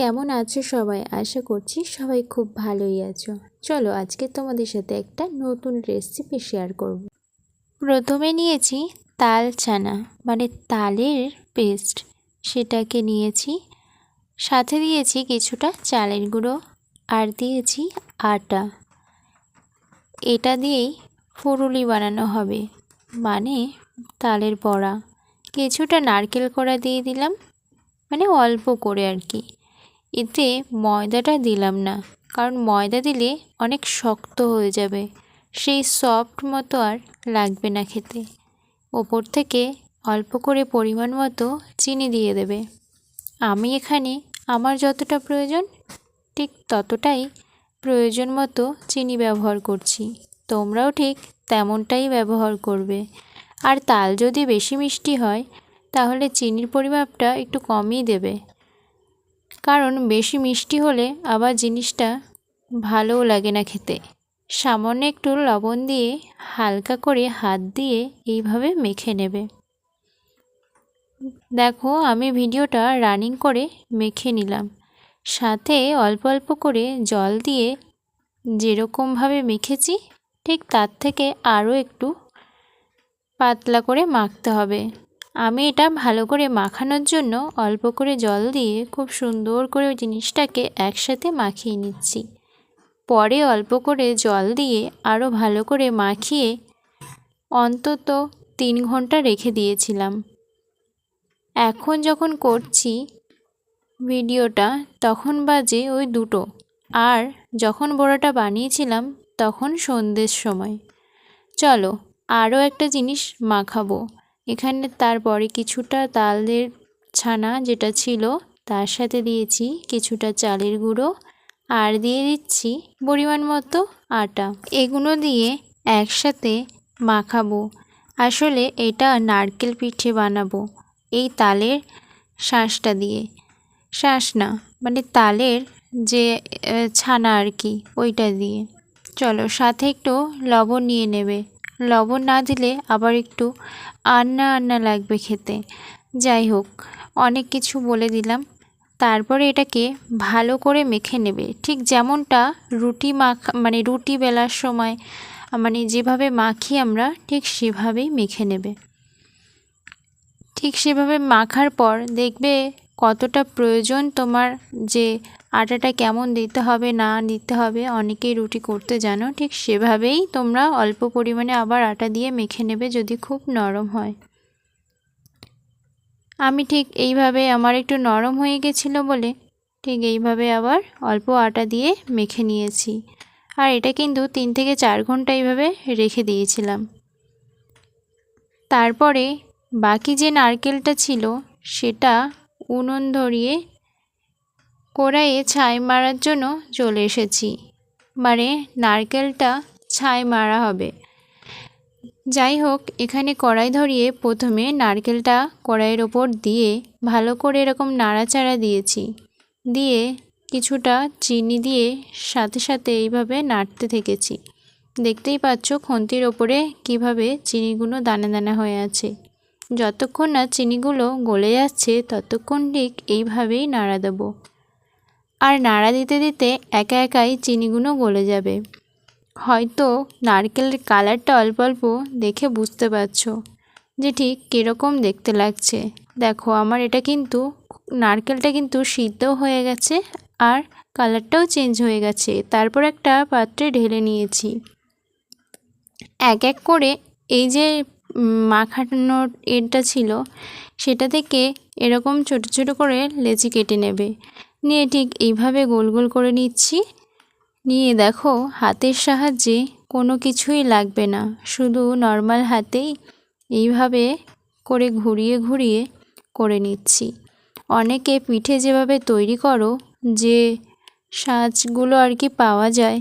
কেমন আছো সবাই? আশা করছি সবাই খুব ভালোই আছো। চলো আজকে তোমাদের সাথে একটা নতুন রেসিপি শেয়ার করব। প্রথমে নিয়েছি তাল চানা মানে তালের পেস্ট সেটাকে নিয়েছি। সাথে দিয়েছি কিছুটা চালের গুঁড়ো আর দিয়েছি আটা। এটা দিয়েই ফুরুলি বানানো হবে মানে তালের বড়া। কিছুটা নারকেল কড়া দিয়ে দিলাম মানে অল্প করে আর কি। এতে ময়দাটা দিলাম না, কারণ ময়দা দিলে অনেক শক্ত হয়ে যাবে। সেই সফট মতো আর লাগবে না খেতে। ওপর থেকে অল্প করে পরিমাণ মতো চিনি দিয়ে দেবে। আমি এখানে আমার যতটা প্রয়োজন, ঠিক ততটাই প্রয়োজন মতো চিনি ব্যবহার করছি। তোমরাও ঠিক তেমনটাই ব্যবহার করবে। আর তাল যদি বেশি মিষ্টি হয়, তাহলে চিনির পরিমাপটা একটু কমই দেবে। কারণ বেশি মিষ্টি হলে আবার জিনিসটা ভালোও লাগে না খেতে। সামান্য একটু লবণ দিয়ে হালকা করে হাত দিয়ে এইভাবে মেখে নেবে। দেখো, আমি ভিডিওটা রানিং করে মেখে নিলাম। সাথে অল্প অল্প করে জল দিয়ে যেরকমভাবে মেখেছি, ঠিক তার থেকে আরও একটু পাতলা করে মাখতে হবে। আমি এটা ভালো করে মাখানোর জন্য অল্প করে জল দিয়ে খুব সুন্দর করে ওই জিনিসটাকে একসাথে মাখিয়ে নিচ্ছি। পরে অল্প করে জল দিয়ে আরও ভালো করে মাখিয়ে অন্তত তিন ঘণ্টা রেখে দিয়েছিলাম। এখন যখন করছি ভিডিওটা, তখন বাজে ওই দুটো। আর যখন বড়াটা বানিয়েছিলাম, তখন সন্ধ্যের সময়। চলো আরও একটা জিনিস মাখাবো। এখানে তারপরে কিছুটা তালের ছানা যেটা ছিল, তার সাথে দিয়েছি কিছুটা চালের গুঁড়ো আর দিয়ে দিচ্ছি পরিমাণ মতো আটা। এগুলো দিয়ে একসাথে মাখাবো। আসলে এটা নারকেল পিঠে বানাবো এই তালের শাঁসটা দিয়ে। শাঁস না মানে তালের যে ছানা আর কি, ওইটা দিয়ে। চলো, সাথে একটু লবণ নিয়ে নেবে। লবণ না দিলে আবার একটু আন্না আন্না লাগবে খেতে। যাই হোক, অনেক কিছু বলে দিলাম। তারপরে এটাকে ভালো করে মেখে নেবে। ঠিক যেমনটা রুটি মাখা মানে রুটি বেলার সময় মানে যেভাবে মাখি আমরা, ঠিক সেভাবেই মেখে নেবে। ঠিক সেভাবে মাখার পর দেখবে কতটা প্রয়োজন তোমার যে আটাটা কেমন দিতে হবে, না দিতে হবে, অনেকেই রুটি করতে জানো, ঠিক সেভাবেই তোমরা অল্প পরিমাণে আবার আটা দিয়ে মেখে নেবে যদি খুব নরম হয়। আমি ঠিক এইভাবে আমার একটু নরম হয়ে গেছিল বলে ঠিক এইভাবে আবার অল্প আটা দিয়ে মেখে নিয়েছি। আর এটা কিন্তু তিন থেকে চার ঘণ্টা এইভাবে রেখে দিয়েছিলাম। তারপরে বাকি যে নারকেলটা ছিল, সেটা উনুন ধরিয়ে কড়াইয়ে ছাই মারার জন্য চলে এসেছি। মানে নারকেলটা ছাই মারা হবে। যাই হোক, এখানে কড়াই ধরিয়ে প্রথমে নারকেলটা কড়াইয়ের ওপর দিয়ে ভালো করে এরকম নাড়াচাড়া দিয়েছি। দিয়ে কিছুটা চিনি দিয়ে সাথে সাথে এইভাবে নাড়তে থেকেছি। দেখতেই পাচ্ছ, খন্তির ওপরে কীভাবে চিনিগুলো দানা দানা হয়ে আছে। যতক্ষণ না চিনিগুলো গলে যাচ্ছে, ততক্ষণ ঠিক এইভাবেই নাড়া দেবো। আর নাড়া দিতে দিতে একা একাই চিনিগুলো গলে যাবে। হয়তো নারকেলের কালারটা অল্প অল্প দেখে বুঝতে পারছ যে ঠিক কীরকম দেখতে লাগছে। দেখো, আমার এটা কিন্তু, নারকেলটা কিন্তু সিদ্ধ হয়ে গেছে আর কালারটাও চেঞ্জ হয়ে গেছে। তারপর একটা পাত্রে ঢেলে নিয়েছি। এক এক করে এই যে মাখানোর এরটা ছিল, সেটা থেকে এরকম ছোট ছোট করে লেচি কেটে নেবে। নিয়ে ঠিক এইভাবে গোল গোল করে নিচ্ছি। নিয়ে দেখো, হাতের সাহায্যে কোনো কিছুই লাগবে না। শুধু নর্মাল হাতেই এইভাবে করে ঘুরিয়ে ঘুরিয়ে করে নিচ্ছি। অনেকে পিঠে যেভাবে তৈরি করো, যে সাজগুলো আর কি পাওয়া যায়,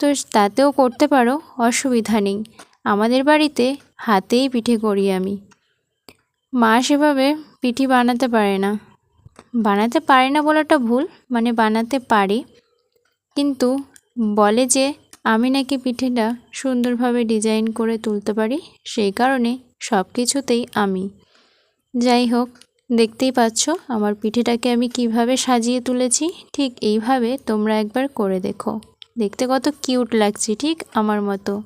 তো তাতেও করতে পারো, অসুবিধা নেই। আমাদের বাড়িতে হাতেই পিঠে করি আমি। মা সেভাবে পিঠি বানাতে পারে না। বানাতে পারে না বলাটা ভুল মানে বানাতে পারে। কিন্তু বলে যে আমি নাকি পিঠেটা সুন্দরভাবে ডিজাইন করে তুলতে পারি, সেই কারণে সব কিছুতেই আমি। যাই হোক, দেখতেই পাচ্ছ আমার পিঠেটাকে আমি কীভাবে সাজিয়ে তুলেছি, ঠিক এইভাবে তোমরা একবার করে দেখো। দেখতে কত কিউট লাগছে, ঠিক আমার মতো।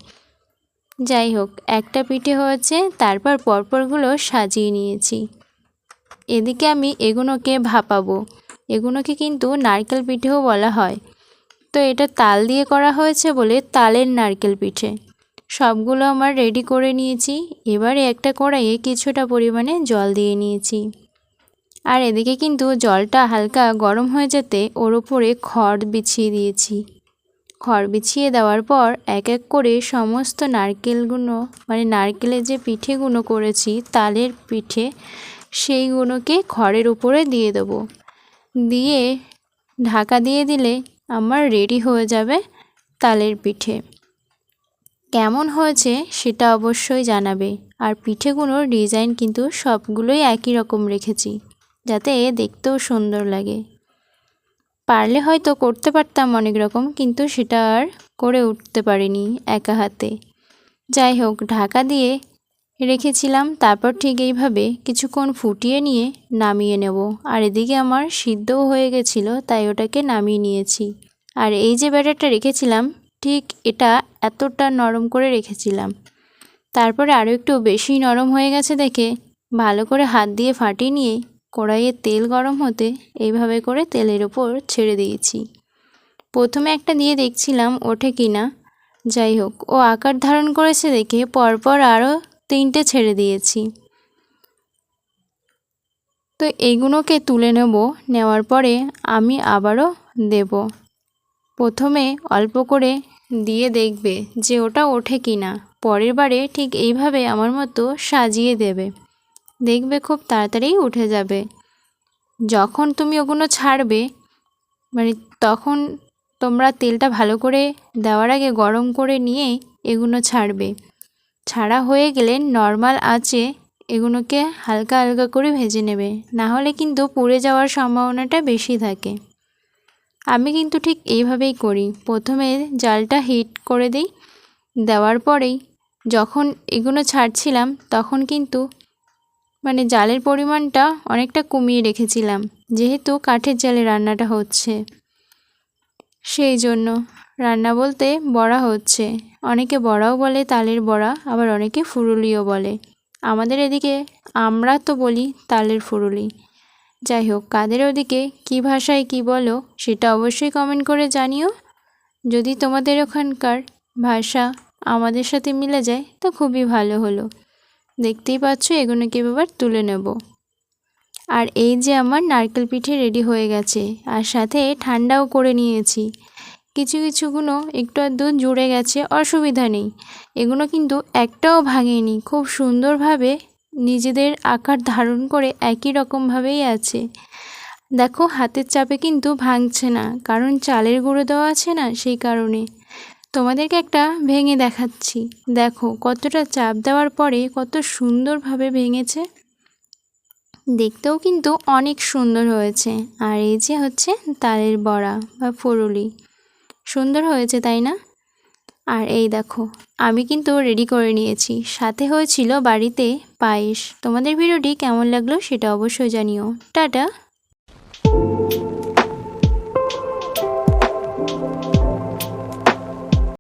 যাই হোক, একটা পিঠে হয়েছে, তারপর পরপরগুলো সাজিয়ে নিয়েছি। এদিকে আমি এগুলোকে ভাপাবো। এগুলোকে কিন্তু নারকেল পিঠেও বলা হয়। তো এটা তাল দিয়ে করা হয়েছে বলে তালের নারকেল পিঠে। সবগুলো আমার রেডি করে নিয়েছি। এবারে একটা কড়াইয়ে কিছুটা পরিমাণে জল দিয়ে নিয়েছি। আর এদিকে কিন্তু জলটা হালকা গরম হয়ে যেতে ওর উপরে খড় বিছিয়ে দিয়েছি। খড় বিছিয়ে দেওয়ার পর এক এক করে সমস্ত নারকেলগুলো মানে নারকেলের যে পিঠেগুলো করেছি, তালের পিঠে সেইগুলোকে খড়ের উপরে দিয়ে দেবো। দিয়ে ঢাকা দিয়ে দিলে আমার রেডি হয়ে যাবে তালের পিঠে। কেমন হয়েছে সেটা অবশ্যই জানাবে। আর পিঠেগুলোর ডিজাইন কিন্তু সবগুলোই একই রকম রেখেছি, যাতে দেখতেও সুন্দর লাগে। পারলে হয়তো করতে পারতাম অনেক রকম, কিন্তু সেটা আর করে উঠতে পারিনি একা হাতে। যাই হোক, ঢাকা দিয়ে রেখেছিলাম, তারপর ঠিক এইভাবে কিছুক্ষণ ফুটিয়ে নিয়ে নামিয়ে নেব। আর এদিকে আমার সিদ্ধও হয়ে গেছিল, তাই ওটাকে নামিয়ে নিয়েছি। আর এই যে ব্যাটারটা রেখেছিলাম, ঠিক এটা এতটা নরম করে রেখেছিলাম। তারপরে আরও একটু বেশি নরম হয়ে গেছে দেখে, ভালো করে হাত দিয়ে ফাটিয়ে নিয়ে কড়াইয়ে তেল গরম হতে এইভাবে করে তেলের ওপর ছেড়ে দিয়েছি। প্রথমে একটা দিয়ে দেখছিলাম ওঠে কি না যাই হোক, ও আকার ধারণ করেছে দেখে পরপর আরও তিনটে ছেড়ে দিয়েছি। তো এইগুলোকে তুলে নেব, নেওয়ার পরে আমি আবারও দেব। প্রথমে অল্প করে দিয়ে দেখবে যে ওটা ওঠে কি না পরের বারে ঠিক এইভাবে আমার মতো সাজিয়ে দেবে। দেখবে খুব তাড়াতাড়ি উঠে যাবে। যখন তুমি ওগুলো ছাড়বে মানে তখন তোমরা তেলটা ভালো করে দেওয়ার আগে গরম করে নিয়ে এগুলো ছাড়বে। ছাড়া হয়ে গেলে নর্মাল আঁচে এগুলোকে হালকা হালকা করে ভেজে নেবে। না হলে কিন্তু পুড়ে যাওয়ার সম্ভাবনাটা বেশি থাকে। আমি কিন্তু ঠিক এইভাবেই করি। প্রথমে জালটা হিট করে দিই। দেওয়ার পরেই যখন এগুলো ছাড়ছিলাম, তখন কিন্তু মানে জালের পরিমাণটা অনেকটা কমিয়ে রেখেছিলাম, যেহেতু কাঠের জালে রান্নাটা হচ্ছে। সেই জন্য রান্না বলতে বড়া হচ্ছে। অনেকে বড়াও বলে, তালের বড়া, আবার অনেকে ফুরুলিও বলে। আমাদের এদিকে, আমরা তো বলি তালের ফুরুলি। যাই হোক, কাদের ওদিকে কী ভাষায় কি বলো, সেটা অবশ্যই কমেন্ট করে জানিও। যদি তোমাদের ওখানকার ভাষা আমাদের সাথে মিলে যায়, তো খুবই ভালো হলো। দেখতেই পাচ্ছ, এগুলোকে এবার তুলে নেব। আর এই যে আমার নারকেল পিঠে রেডি হয়ে গেছে, আর সাথে ঠান্ডাও করে নিয়েছি। কিছু কিছুগুলো একটু আধটু জুড়ে গেছে, অসুবিধা নেই। এগুলো কিন্তু একটাও ভাঙেনি, খুব সুন্দরভাবে নিজেদের আকার ধারণ করে একই রকমভাবেই আছে। দেখো, হাতের চাপে কিন্তু ভাঙছে না, কারণ চালের গুঁড়ো দেওয়া আছে না, সেই কারণে। তোমাদেরকে একটা ভেঙে দেখাচ্ছি। দেখো, কতটা চাপ দেওয়ার পরে কত সুন্দরভাবে ভেঙেছে। দেখতেও কিন্তু অনেক সুন্দর হয়েছে। আর এই যে হচ্ছে তালের বড়া বা ফুরুলি। সুন্দর হয়েছে, তাই না? আর এই দেখো, আমি কিন্তু রেডি করে নিয়েছি। সাথে হয়েছিল বাড়িতে পায়েস। তোমাদের ভিডিওটি কেমন লাগল সেটা অবশ্যই জানিও। টাটা!